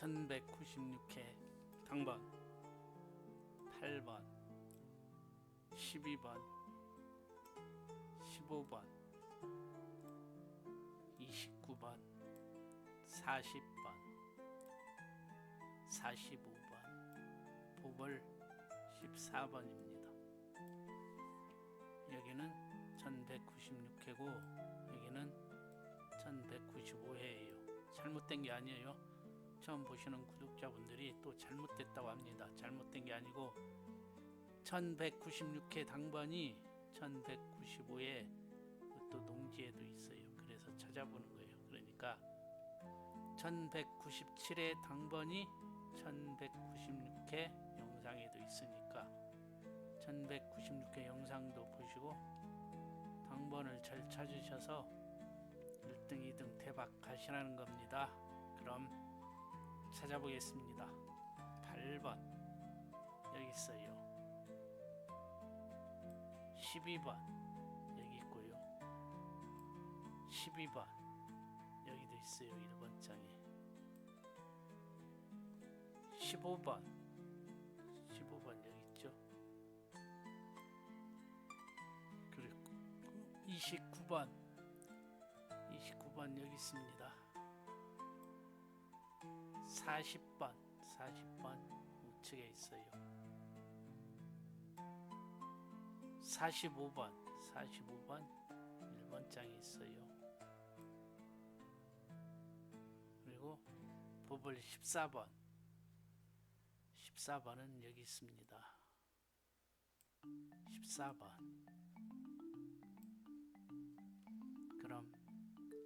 1196회 당번 8번 12번 15번 29번 40번 45번 보벌 14번입니다. 여기는 1196회고 여기는 1195회예요. 잘못된 게 아니에요. 처음 보시는 구독자분들이 또 잘못됐다고 합니다. 잘못된 게 아니고 1196회 당번이 1195회 또 농지에도 있어요. 그래서 찾아보는 거예요. 그러니까 1197회 당번이 1196회 영상에도 있으니까 1196회 영상도 보시고 당번을 잘 찾으셔서 1등, 2등 대박 가시라는 겁니다. 그럼 찾아보겠습니다. 8번 여기 있어요. 12번 여기 있고요. 12번 여기도 있어요. 1번 장에 15번 15번 여기 있죠. 그리고 29번 29번 여기 있습니다. 40번 40번 우측에 있어요. 45번 45번 1번 장에 있어요. 그리고 보벌 14번 14번은 여기 있습니다. 14번 그럼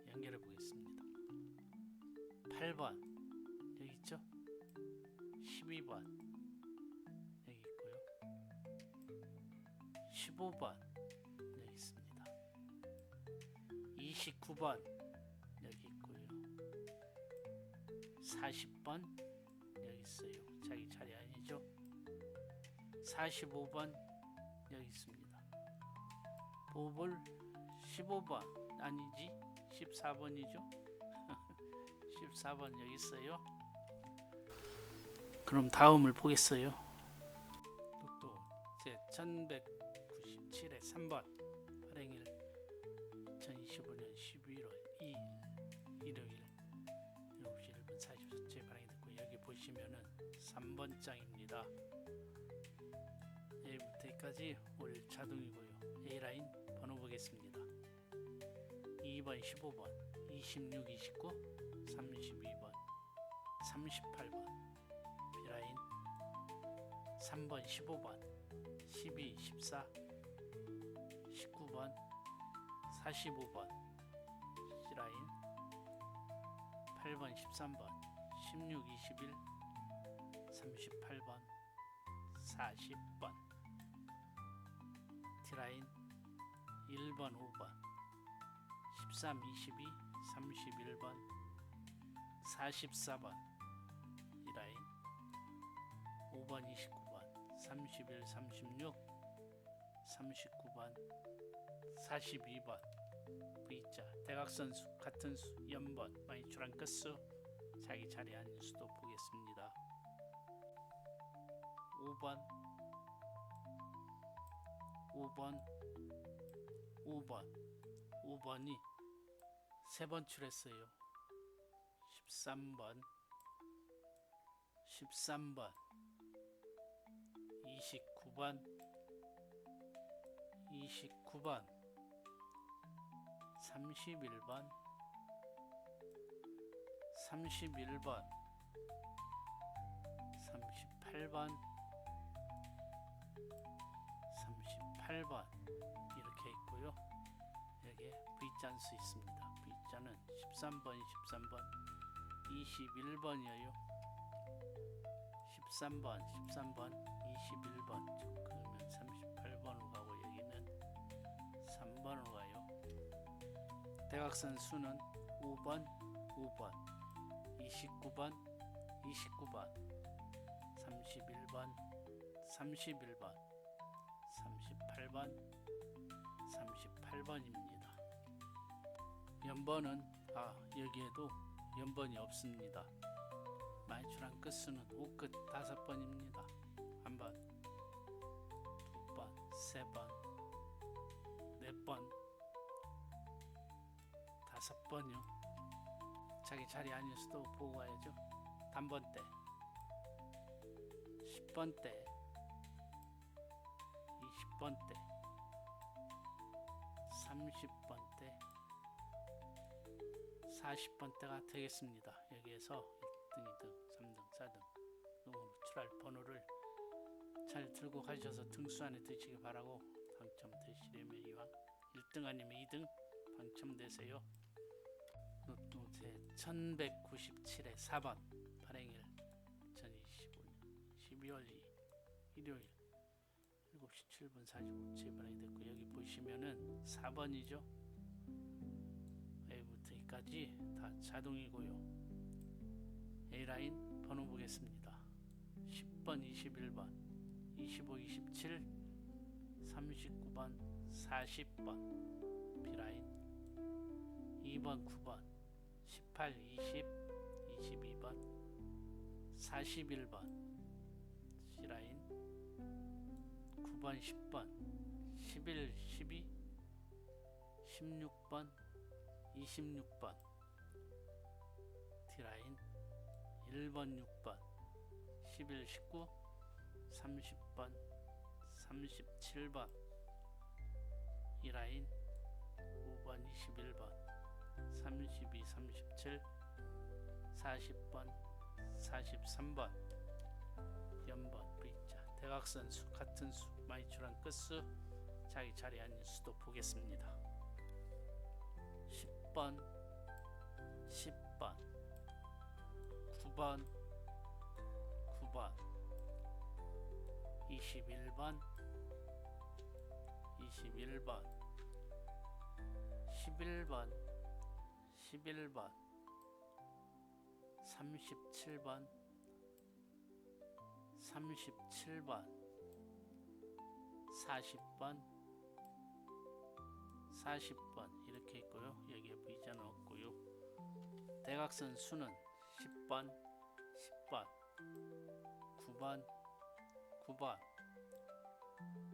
연결해 보겠습니다. 8번 여기 있죠? 12번 여기 있고요. 15번 여기 있습니다. 29번 여기 있고요. 40번 여기 있어요. 자기 자리 아니죠? 45번 여기 있습니다. 보볼 15번 아니지 14번이죠 14번 여기 있어요 그럼 다음을 보겠어요. 또 제 1197에 3번 발행일 2025년 11월 2일 일요일 7시 1분 44초에 발행이 됐고 여기 보시면은 3번 장입니다. A부터 A까지 올 자동이고요. A라인 번호 보겠습니다. 2번 15번 26 29 32번 38번. B 라인 3번 15번 12 14 19번 45번 C라인 8번 13번 16 21 38번 40번. T라인 1번 5번 13 22 31번 44번. 이라인 5번 29번 31 36 39번 42번 V자 대각선 수 같은 수 연번 마이추란 끝수 자기 자리 아닌 수도 보겠습니다. 5번 5번 5번 5번이 세 번 출했어요. 13번 13번 29번 29번 31번 31번 38번 38번 이렇게 있고요. 여기에 V자수 있습니다. V자는 13번이 13번, 21번이에요. 13번, 13번, 21번. 대각선 수는 5번, 5번, 29번, 29번, 31번, 31번, 38번, 38번입니다. 연번은 아 여기에도 연번이 없습니다. 마이출한 끝수는 5끝 다섯 번입니다. 한 번, 두 번, 세 번, 다섯 번요. 자기 자리 아닐 수도 보고 가야죠. 단번대, 10번대, 20번대, 30번대, 40번대가 되겠습니다. 여기에서 1등, 2등, 3등, 4등 등으로 출할 번호를 잘 들고 가셔서 등수 안에 드시기 바라고 당첨되시려면 이왕 1등 아니면 2등 당첨되세요. 로또 제 1197의 4번 발행일 2025년 12월 2일 일요일 7시 7분 45초에 발행이 됐고 여기 보시면은 4번이죠. A부터 E까지 다 자동이고요. A라인 번호 보겠습니다. 10번, 21번, 25, 27, 39번, 40번 B라인 2번, 9번, 18, 20, 22번, 41번 C라인 9번, 10번, 11, 12, 16번, 26번 D라인 1번, 6번, 11, 19, 30번, 37번 E라인 5번, 21번, 32, 37, 40번, 43번. 연번 V자. 대각선 수 같은 수 마이출한 끝수. 자기 자리에 앉은 수도 보겠습니다. 10번, 10번, 9번, 9번, 21번, 21번, 11번, 11번, 37번, 37번, 40번, 40번 이렇게 있고요. 여기에 V자는 없고요. 대각선 수는 10번, 10번, 9번, 9번,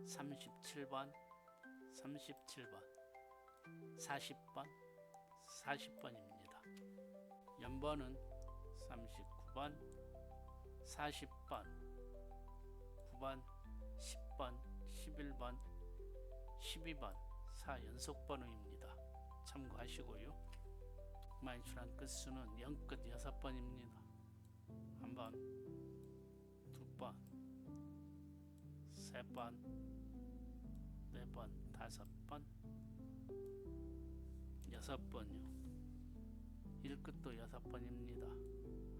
37번, 37번, 40번, 40번입니다. 연번은 39번, 40번, 9번, 10번, 11번, 12번 4연속 번호입니다. 참고하시고요. 마이출한 끝수는 0끝 6번입니다. 한 번, 두 번, 세 번, 네 번, 다섯 번, 여섯 번요. 1끝도 여섯 번입니다.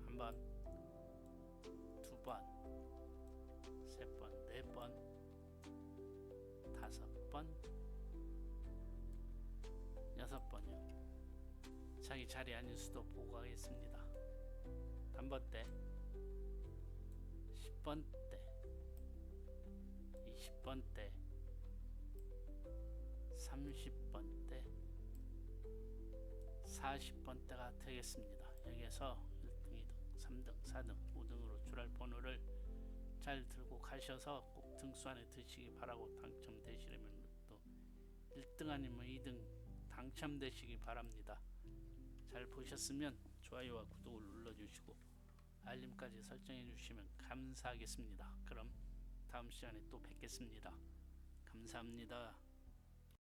한 번, 두 번, 세 번, 네 번, 다섯 번, 여섯 번이요. 자기 자리 아닌 수도 보고 가겠습니다. 단번대, 10번 대, 20번 대, 30번 대, 40번 대가 되겠습니다. 여기에서 1등, 2등, 3등, 4등, 5등으로 출할 번호를 잘 들고 가셔서 꼭 등수 안에 드시기 바라고 당첨되시려면 또 1등 아니면 2등 당첨되시기 바랍니다. 잘 보셨으면 좋아요와 구독을 눌러주시고 알림까지 설정해 주시면 감사하겠습니다. 그럼 다음 시간에 또 뵙겠습니다. 감사합니다.